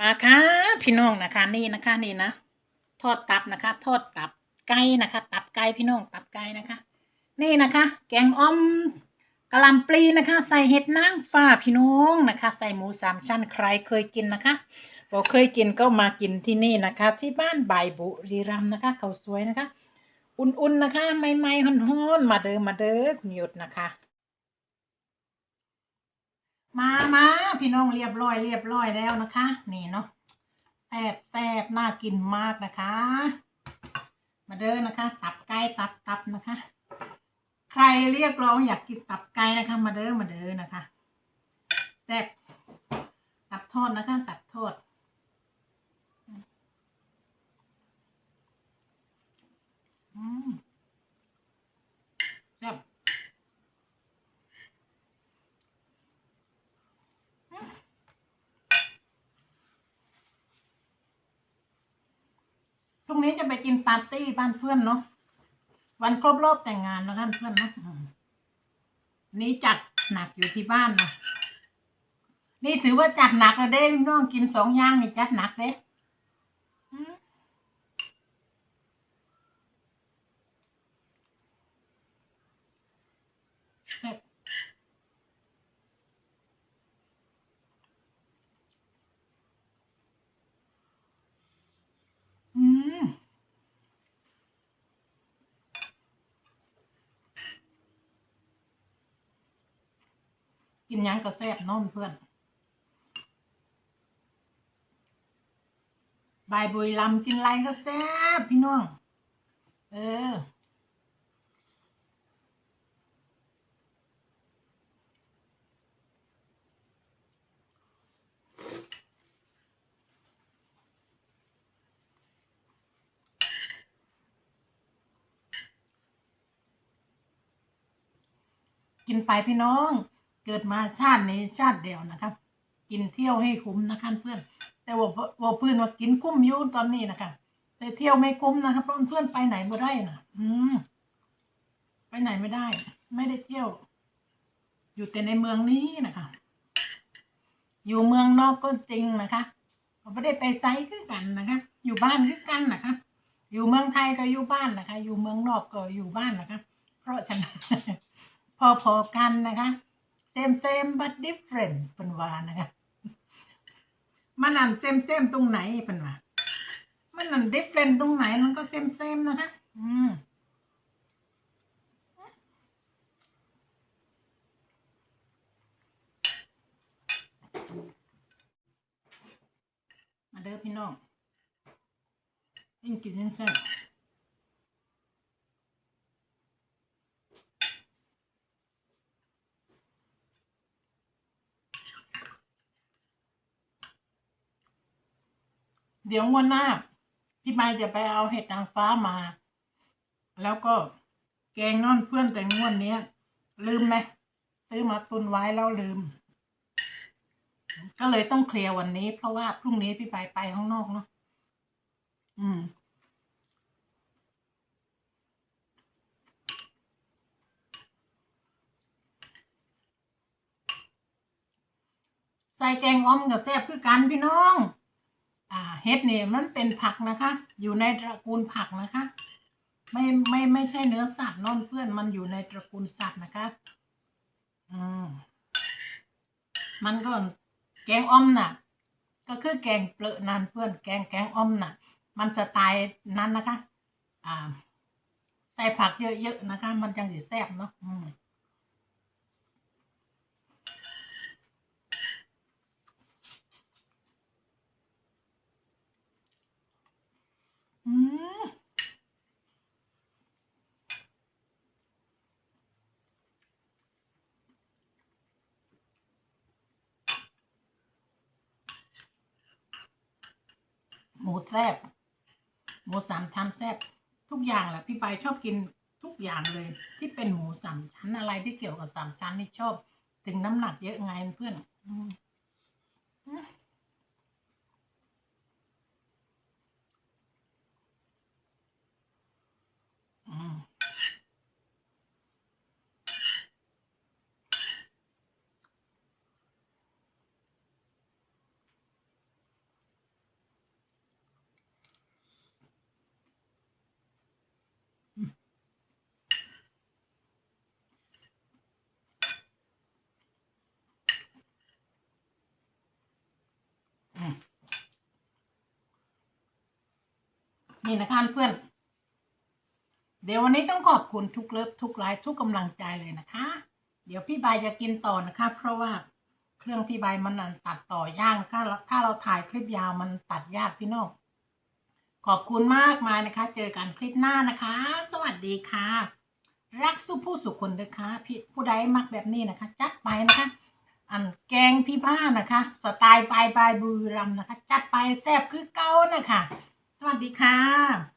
มาค่ะพี่น้องนะคะนี่นะคะนี่นะทอดตับนะคะทอดตับไก่นะคะ ตับไก่พี่น้องตับไก่นะคะ นี่นะคะ แกงอ่อมกะหล่ำปลีนะคะ ใส่เห็ดนางฟ้าพี่น้องนะคะ ใส่หมูสามชั้นใครเคยกินนะคะบอกเคยกินก็มากินที่นี่นะคะ ที่บ้านใบบุรีรัมนะคะเขาสวยนะคะ อุ่นๆนะคะ ใหม่ๆฮ้อนๆมาเด้อมาเด้อคุณหยุดนะคะ มามาพี่น้องเรียบร้อยเรียบร้อยแล้วนะคะ นี่เนาะแซ่บแซ่บน่ากินมากนะคะ มาเด้อนะคะ ตับไก่ตับตับนะคะ ใครเรียกร้องอยากกินตับไก่นะคะ มาเด้อมาเด้อนะคะแซ่บตับทอดนะคะ ตับทอดอืมแซ่บ พรุ่งนี้จะไปกินปาร์ตี้บ้านเพื่อนเนาะวันครบรอบแต่งงานนะท่านเพื่อนเนาะนี่จัดหนักอยู่ที่บ้านนะนี่ถือว่าจัดหนักนะเด้น้องกินสองอย่างนี่จัดหนักเด้อืมแซ่บอืม กินยังก็แซ่บน้องเพื่อนบายบุยลำกินไรก็แซ่บพี่น้อง เออ กินไปพี่น้อง เกิดมาชาตินี้ชาติเดียวนะครับ กินเที่ยวให้คุ้มนะคะเพื่อน แต่ว่าว่าเพื่อนว่ากินคุ้มอยุ่ตอนนี้นะคะแต่เที่ยวไม่คุ้มนะครับเพราะเพื่อนไปไหนไม่ได้นะอืมไปไหนไม่ได้ ไม่ได้เที่ยว อยู่แต่ในเมืองนี้นะคะ อยู่เมืองนอกก็จริงนะคะไม่ได้ไปไซต์คือกันนะคะ อยู่บ้านคือกันนะคะ อยู่เมืองไทยก็อยู่บ้านนะคะ อยู่เมืองนอกก็อยู่บ้านนะคะ เพราะฉะนั้นพอๆกันนะคะ same same but different เป็นว่านะคะมันนั่น same same ตรงไหนเป็นว่ามันนั่น different ตรงไหนมันก็ same same นะคะ อืมมาเด้อพี่น้องยิ่งกินยิ่งแซ่บ เดี๋ยวงวันหน้าพี่ไม้จะไปเอาเห็ดนางฟ้ามา แล้วก็แกงนอนเพื่อนแต่งวดเนี้ยลืมไหมซื้อมาตุนไว้แล้วลืม ก็เลยต้องเคลียร์วันนี้ เพราะว่าพรุ่งนี้พี่ไปไปข้างนอกเนาะอืม ใส่แกงอ้อมกับแซ่บคือกันพี่น้อง เห็ดเนี่ยมันเป็นผักนะคะ อยู่ในตระกูลผักนะคะ ไม่ไม่ไม่ใช่เนื้อสัตว์นอนเพื่อนมันอยู่ในตระกูลสัตว์นะคะ อืมมันก็แกงอ้อมน่ะ ก็คือแกงเปลือนันเพื่อนแกงแกงอ้อมน่ะ มันสไตล์นั้นนะคะ อ่า ใส่ผักเยอะๆนะคะ มันจังสิแซ่บเนาะอืม อืม หมูแซบหมูสามชั้นแซบทุกอย่างแหละพี่ไปชอบกินทุกอย่างเลย ที่เป็นหมูสามชั้นอะไรที่เกี่ยวกับสามชั้นนี่ชอบ ถึงน้ำหนักเยอะไงเพื่อน นี่นะคะเพื่อน เดี๋ยววันนี้ต้องขอบคุณทุกเลิฟทุกไลฟ์ทุกกำลังใจเลยนะคะ เดี๋ยวพี่บายจะกินต่อนะคะ เพราะว่าเครื่องพี่บายมันตัดต่อยากนะคะถ้าเราถ่ายคลิปยาวมันตัดยากพี่น้องขอบคุณมากมายนะคะ เจอกันคลิปหน้านะคะ สวัสดีค่ะ รักสู้ผู้สุขคนเด้อค่ะพี่ผู้ใดมักแบบนี้นะคะ จัดไปนะคะ อันแกงพี่ผ้านะคะ สไตล์ปลายปลายบุรีรัมนะคะ จัดไปแซ่บคือเก้านะคะ สวัสดีค่ะ